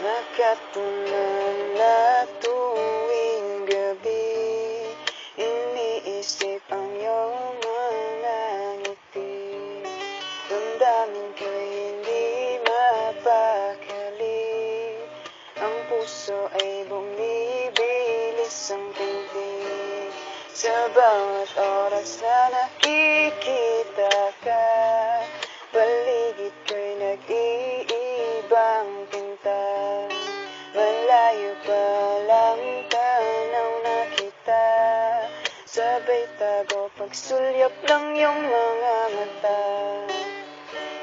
Nakatunan na tuwing gabi Iniisip ang iyong mga ngiti Damdamin ko'y hindi mapakali Ang puso ay bumibilis ang tindig Sa bawat oras na nakikita Sabay tago pagsulyap ng iyong mga mata.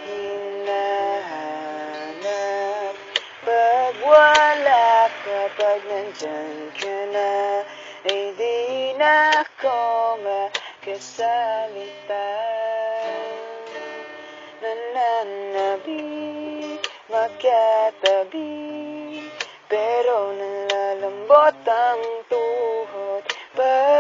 Hinahanap. Pag wala ka, pag nandyan ka na Ay di na ako makasalita Nananabik, magkatabi Pero nalalambot ang tuhod. Pag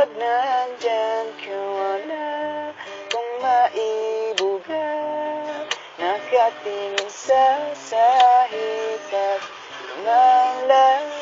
Nakatingin sa sahig at lumalang